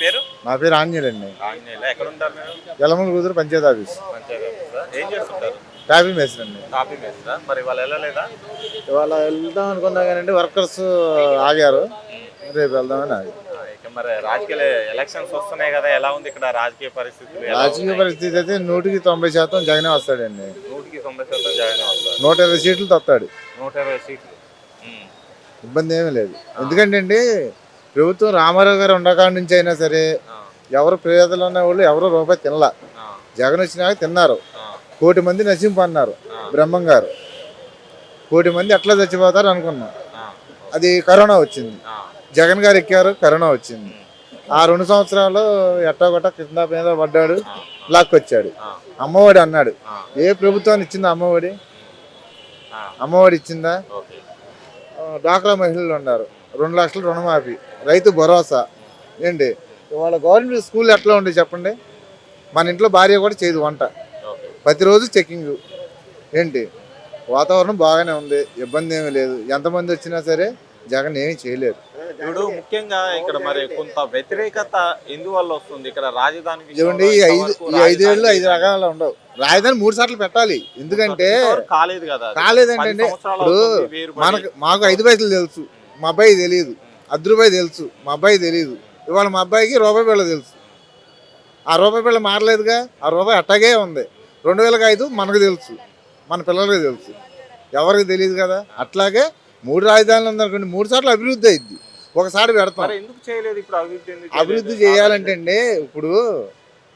పేరు? నా పేరు ఆంజనేయులు ఎక్కడ ఉంటారు మీరు? యలమూరు కూతురు పంచాయతీ ఆఫీస్. పంచాయతీ ఆఫీసా? ఏం చేస్తుంటారు? మేస్త్రి అండి. కాపీ మేస్త్రా? మరి వాళ్ళు వెళ్ళలేదా? ఇవాళ వెళ్దాం అనుకున్నా కానీ వర్కర్స్ ఆగారు. రేపు వెళ్దామని ఆగి ఆ, ఇక మరి రాజకీయ ఎలక్షన్స్ వస్తున్నాయి కదా ఎలా ఉంది ఇక్కడ రాజకీయ పరిస్థితులు? ఎలా రాజకీయ ఉన్నాయి? పరిస్థితి అయితే నూటికి తొంభై శాతం జగనే వస్తాడండి. నూటికి తొంభై శాతం జగన్ వస్తారు. నూట ఇరవై సీట్లు తొత్తాడు. నూట ఇరవై సీట్లు. ఉమ్. ఇబ్బంది ఏమీ లేదు. ఎందుకంటే అండి ప్రభుత్వం రామారావు గారు ఉండకాడి నుంచి అయినా సరే ఎవరు పేదలు ఉన్న వాళ్ళు ఎవరు రూపాయి తినలా. జగన్ వచ్చినాక తిన్నారు. కోటి మంది నశింపు అన్నారు బ్రహ్మం గారు. కోటి మంది ఎట్లా చచ్చిపోతారు అనుకున్నాం. అది కరోనా వచ్చింది. జగన్ గారు ఎక్కారు కరోనా వచ్చింది. ఆ. రెండు సంవత్సరాలు ఎట్టగొట్ట కింద మీద పడ్డాడు లాక్ వచ్చాడు. ఆ, అమ్మఒడి అన్నాడు. ఏ ప్రభుత్వాన్ని ఇచ్చిందా అమ్మఒడి? అమ్మఒడి ఇచ్చిందా? డ్వాక్రా మహిళలు ఉన్నారు. రెండు లక్షలు రుణమాఫీ రైతు భరోసా. ఏంటి? ఇవాళ గవర్నమెంట్ స్కూల్ ఎట్లా ఉండే చెప్పండి? మన ఇంట్లో భార్య కూడా చేయదు వంట. ప్రతిరోజు చెకింగ్. ఏంటి? వాతావరణం బాగానే ఉంది ఇబ్బంది ఏమీ లేదు. ఎంతమంది వచ్చినా సరే జగన్ ఏమీ చేయలేరు. ఇప్పుడు ముఖ్యంగా ఇక్కడ మరి కొంత వ్యతిరేకత ఎందువల్ల వస్తుంది? ఇక్కడ రాజధానికి చూడండి ఈ ఐదు ఈ ఐదేళ్ళు ఐదు రకాలు ఉండవు. రాజధాని మూడు సార్లు పెట్టాలి. ఎందుకంటే కాలేదు కదా ఇప్పుడు వేరుపడి. మనకు మాకు ఐదు పైసలు తెలుసు. మా అబ్బాయి తెలియదు అర్ధ రూపాయి తెలుసు. మా అబ్బాయి తెలియదు ఇవాళ మా అబ్బాయికి రూపాయి బిళ్ళ తెలుసు. ఆ రూపాయి బిళ్ళ మారలేదుగా? ఆ రూపాయి అట్టాగే ఉంది. రెండు వేలకు ఐదు మనకు తెలుసు. మన పిల్లలకి తెలుసు. ఎవరికి తెలియదు కదా? అట్లాగే మూడు రాజధానులు ఉందనుకోండి మూడు సార్లు అభివృద్ధి అయింది ఒకసారి పెడతాం. అభివృద్ధి? చేయాలంటే అండి ఇప్పుడు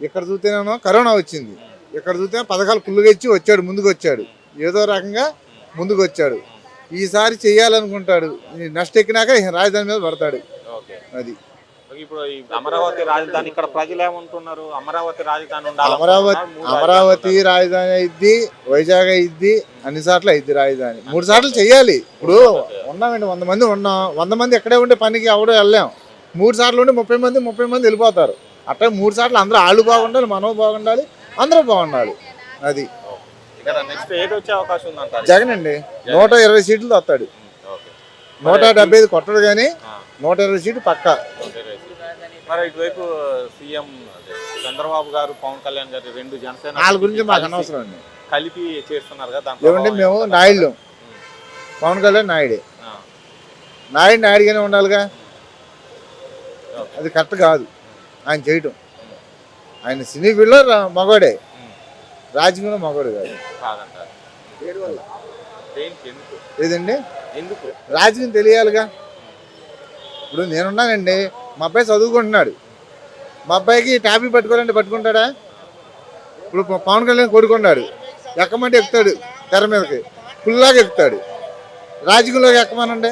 ఇక్కడ చూస్తేనేమో కరోనా వచ్చింది. ఇక్కడ చూస్తే పథకాలు ఫుల్గా ఇచ్చి వచ్చాడు ముందుకు వచ్చాడు ఏదో రకంగా ముందుకు వచ్చాడు ఈసారి చేయాలనుకుంటాడు. నష్ట ఎక్కినాక రాజధాని మీద పడతాడు. ఓకే. అది. ఇప్పుడు అమరావతి రాజధాని ఇక్కడ ప్రజలు ఏమంటున్నారు? అమరావతి రాజధాని అమరావతి అమరావతి రాజధాని అయింది వైజాగ్ అయింది అన్ని సార్లు అయింది రాజధాని. మూడు సార్లు చేయాలి. ఇప్పుడు ఉన్నామండి వంద మంది ఉన్నాం వంద మంది ఎక్కడే ఉండే పనికి ఎవడో వెళ్ళాం. మూడు సార్లు ఉండి ముప్పై మంది ముప్పై మంది వెళ్ళిపోతారు. అట్లా మూడు సార్లు అందరూ వాళ్ళు బాగుండాలి మనం బాగుండాలి అందరూ బాగుండాలి. అది. నెక్స్ట్ ఏది వచ్చే అవకాశం ఉందంటారు? జగన్ అండి నూట ఇరవై సీట్లు వస్తాడు. నూట డెబ్బై ఐదు కొట్టడు కానీ నూట ఇరవై సీట్లు పక్కా. మరి ఇటువైపు సీఎం చంద్రబాబు గారు పవన్ కళ్యాణ్ గారు రెండు జనసేన వాళ్ళ గురించి మాకు అనవసరం అండి. కలిపి చేస్తున్నారు కదా ప్రభావం మేము? నాయుడు పవన్ కళ్యాణ్ నాయుడే. నాయుడు నాయుడుగానే ఉండాలిగా. అది కరెక్ట్ కాదు. ఆయన చేయటం. ఆయన సినీ ఫీల్డ్లో మగోడే ఉమ్, రాజకీయంలో మగోడు కాదు. కాదంటారు. దేనికి? ఎందుకు? ఏదండి? ఎందుకు? తెలియాలిగా? ఇప్పుడు నేనున్నానండి మా అబ్బాయి చదువుకుంటున్నాడు. మా అబ్బాయికి ట్యాబీ పట్టుకోవాలంటే పట్టుకుంటాడా? ఇప్పుడు పవన్ కళ్యాణ్ కొడుకున్నాడు. ఎక్కమంటే ఎక్కుతాడు తెర మీదకి. ఫుల్లాగా ఎక్కుతాడు. రాజకీయంలోకి ఎక్కమనండి?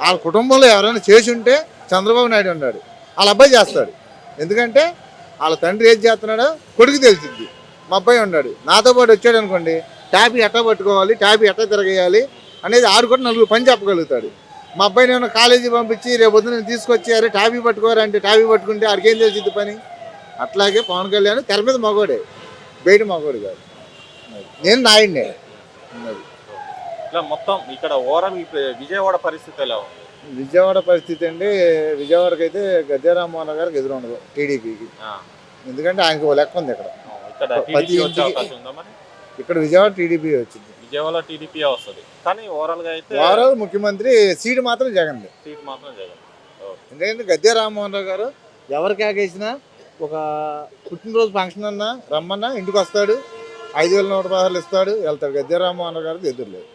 వాళ్ళ కుటుంబంలో ఎవరైనా చేసి ఉంటే చంద్రబాబు నాయుడు ఉన్నాడు. వాళ్ళ అబ్బాయి చేస్తాడు. ఎందుకంటే వాళ్ళ తండ్రి ఏది చేస్తున్నాడో కొడుకు తెలిసిద్ది. మా అబ్బాయి ఉన్నాడు. నాతో పాటు వచ్చాడు అనుకోండి ట్యాబీ ఎట్లా పట్టుకోవాలి ట్యాబీ ఎట్లా తిరగేయాలి అనేది ఆరు కూడా నలుగురు పని చెప్పగలుగుతాడు. మా అబ్బాయిని ఏమైనా కాలేజీ పంపించి రేపు పొద్దున తీసుకొచ్చి అరే టాబీ పట్టుకోరంటే టాబీ పట్టుకుంటే ఆడికి తెలిసింది పని? అట్లాగే పవన్ కళ్యాణ్ తెర మీద మగోడే. బయట మగోడు కాదు. నేను నాయుడినే. అది. ఇట్లా మొత్తం ఇక్కడ ఓవరాల్ విజయవాడ పరిస్థితి ఎలా ఉంది? విజయవాడ పరిస్థితి అండి విజయవాడకి అయితే గద్దె రామ్మోహన్ గారికి ఎదురు ఉండదు టీడీపీకి. ఎందుకంటే ఆయనకి ఓ లెక్క ఉంది ఇక్కడ. ఇక్కడ టీడీపీ వచ్చే అవకాశం ఉందా మరి? ఇక్కడ విజయవాడ టీడీపీ వచ్చింది. విజయవాడ టీడీపీ వస్తుంది? కానీ ఓవరాల్గా అయితే వారాలు ముఖ్యమంత్రి సీటు మాత్రం జగన్ సీట్ మాత్రం జగన్. ఎందుకంటే గద్దె రామ్మోహన్ రావు గారు ఎవరికి ఆగేసినా ఒక పుట్టినరోజు ఫంక్షన్ అన్నా రమ్మన్నా ఇంటికి వస్తాడు. ఐదు వేల నూట పదహారులు ఇస్తాడు. వెళ్తాడు. గద్దె రామ్మోహన్ రావు గారికి ఎదురులేదు